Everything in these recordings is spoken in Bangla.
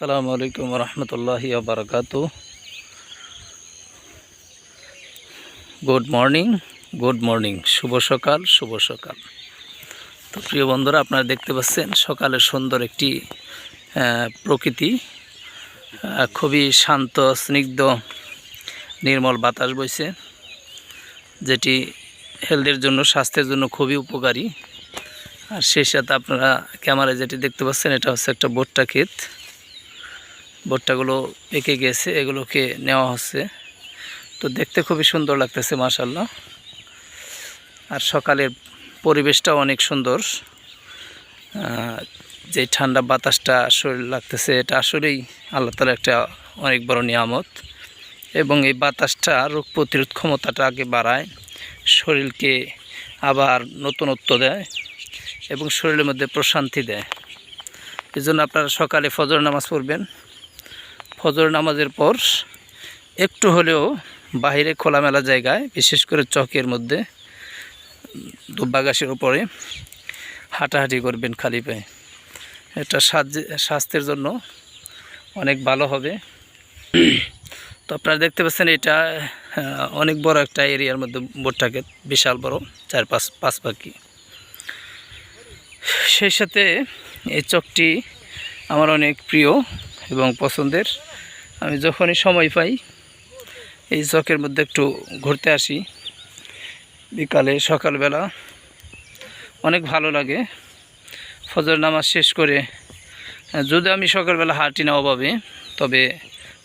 আসসালামু আলাইকুম রহমতুল্লাহ বারকাত গুড মর্নিং গুড মর্নিং শুভ সকাল শুভ সকাল। তো প্রিয় বন্ধুরা, আপনারা দেখতে পাচ্ছেন সকালের সুন্দর একটি প্রকৃতি। খুবই শান্ত, স্নিগ্ধ, নির্মল বাতাস বইছে, যেটি হেলথের জন্য, স্বাস্থ্যের জন্য খুবই উপকারী। আর সেই সাথে আপনারা ক্যামেরায় যেটি দেখতে পাচ্ছেন, এটা হচ্ছে একটা ভুট্টা ক্ষেত। ভুট্টাগুলো পেকে গেছে, এগুলোকে নেওয়া হচ্ছে। তো দেখতে খুবই সুন্দর লাগতেছে মাশাল্লাহ আর সকালের পরিবেশটাও অনেক সুন্দর। যে ঠান্ডা বাতাসটা শরীর লাগতেছে, এটা আসলেই আল্লাহ তালা একটা অনেক বড় নিয়ামত। এবং এই বাতাসটা রোগ প্রতিরোধ ক্ষমতাটাকে বাড়ায়, শরীরকে আবার নতুনত্ব দেয় এবং শরীরের মধ্যে প্রশান্তি দেয়। এই জন্য আপনারা সকালে ফজর নামাজ পড়বেন। ফজর নামাজের পর একটু হলেও বাইরে খোলামেলা জায়গায়, বিশেষ করে চকের মধ্যে দুব্বাগাসের উপরে হাঁটাহাঁটি করবেন খালি পায়ে। এটা স্বাস্থ্যের জন্য অনেক ভালো হবে। তো আপনারা দেখতে পাচ্ছেন এটা অনেক বড় একটা এরিয়ার মধ্যে বোটটাকে বিশাল বড়, চার পাঁচ পাঁচ পাখি। সেই সাথে এই চকটি আমার অনেক প্রিয়। এবং পছন্দের, আমি যখনই সময় পাই, এই চকের মধ্যে একটু ঘুরতে আসি। বিকালে, সকালবেলা অনেক ভালো লাগে। ফজর নামাজ শেষ করে, যদি আমি সকালবেলা হাঁটি না অভাবে, তবে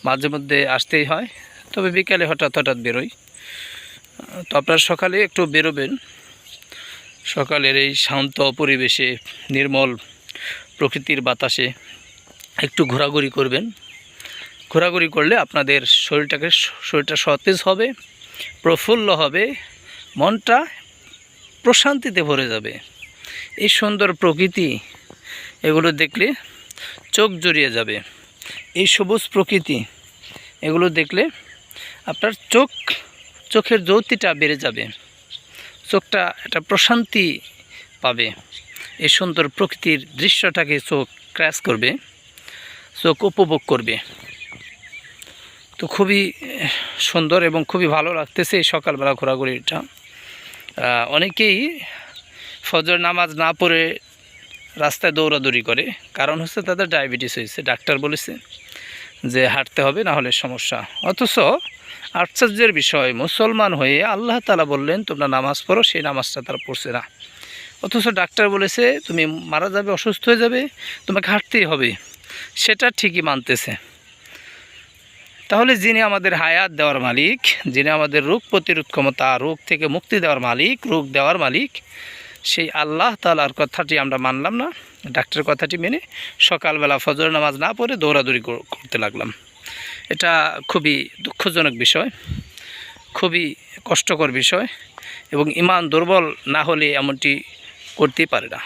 মাঝে মধ্যে আসতেই হয়। তবে বিকালে হঠাৎ হঠাৎ বেরোই। তো আপনারা সকালে একটু বেরোবেন। সকালের এই শান্ত পরিবেশে, নির্মল প্রকৃতির বাতাসে একটু ঘোরাঘুরি করবেন। ঘোরাঘুরি করলে আপনাদের শরীরটাকে শরীরটা সতেজ হবে, প্রফুল্ল হবে, মনটা প্রশান্তিতে ভরে যাবে। এই সুন্দর প্রকৃতি এগুলো দেখলে চোখ জড়িয়ে যাবে। এই সবুজ প্রকৃতি এগুলো দেখলে আপনার চোখ, চোখের জ্যোতিটা বেড়ে যাবে। চোখটা একটা প্রশান্তি পাবে। এই সুন্দর প্রকৃতির দৃশ্যটাকে চোখ ক্র্যাশ করবে। চোখ উপভোগ করবে। তো খুবই সুন্দর এবং খুবই ভালো লাগতেছে এই সকালবেলা ঘোরাঘুরিটা। অনেকেই ফজর নামাজ না পড়ে রাস্তায় দৌড়াদৌড়ি করে। কারণ হচ্ছে তাদের ডায়াবেটিস হয়েছে, ডাক্তার বলেছে যে হাঁটতে হবে না হলে সমস্যা। অথচ আশ্চর্যের বিষয়, মুসলমান হয়ে আল্লাহ তালা বললেন, তোমরা নামাজ পড়ো, সেই নামাজটা তারা পড়ছে না। অথচ ডাক্তার বলেছে, তুমি মারা যাবে, অসুস্থ হয়ে যাবে, তোমাকে হাঁটতেই হবে। সেটা ঠিকই মানতেছে। তাহলে যিনি আমাদের হায়াত দেওয়ার মালিক, যিনি আমাদের রোগ প্রতিরোধ ক্ষমতা, রোগ থেকে মুক্তি দেওয়ার মালিক, রোগ দেওয়ার মালিক, সেই আল্লাহ তালার কথাটি আমরা মানলাম না, ডাক্তারের কথাটি মেনে সকালবেলা ফজর নামাজ না পড়ে দৌড়াদৌড়ি করতে লাগলাম। এটা খুবই দুঃখজনক বিষয়, খুবই কষ্টকর বিষয় এবং ইমান দুর্বল না হলে এমনটি করতেই পারে না।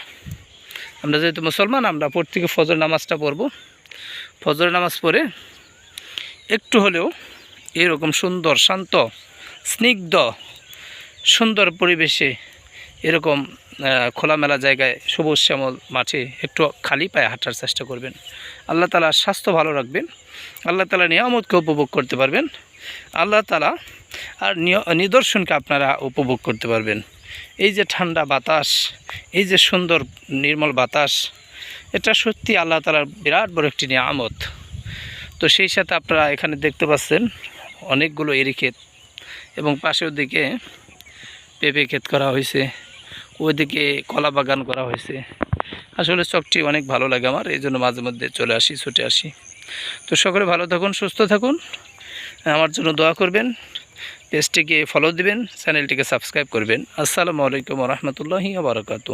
আমরা যেহেতু মুসলমান, আমরা প্রত্যেকে ফজর নামাজটা পড়ব। ফজর নামাজ পড়ে একটু হলেও এরকম সুন্দর, শান্ত, স্নিগ্ধ, সুন্দর পরিবেশে এরকম খোলামেলা জায়গায় সবুজ শ্যামল মাঠে একটু খালি পায়ে হাঁটার চেষ্টা করবেন। আল্লাহ তালা স্বাস্থ্য ভালো রাখবেন। আল্লাহ তালা নিয়ামতকে উপভোগ করতে পারবেন। আল্লাহ তালা আর নিদর্শনকে আপনারা উপভোগ করতে পারবেন। এই যে ঠান্ডা বাতাস, এই যে সুন্দর নির্মল বাতাস, এটা সত্যি আল্লাহ তালার বিরাট বড় একটি নিয়ামত। তো সেই সাথে আপনারা এখানে দেখতে পাচ্ছেন অনেকগুলো এরি ক্ষেত এবং পাশের দিকে পেঁপে ক্ষেত করা হয়েছে ওইদিকে কলা বাগান করা হয়েছে। আসলে চকটি অনেক ভালো লাগে আমার, এই জন্য মাঝে মধ্যে চলে আসি, ছুটে আসি। তো সকলে ভালো থাকুন, সুস্থ থাকুন। আমার জন্য দোয়া করবেন। পেজটিকে ফলো দিবেন চ্যানেলটিকে সাবস্ক্রাইব করবেন। আসসালামু আলাইকুম রহমতুল্লাহি বারকাতু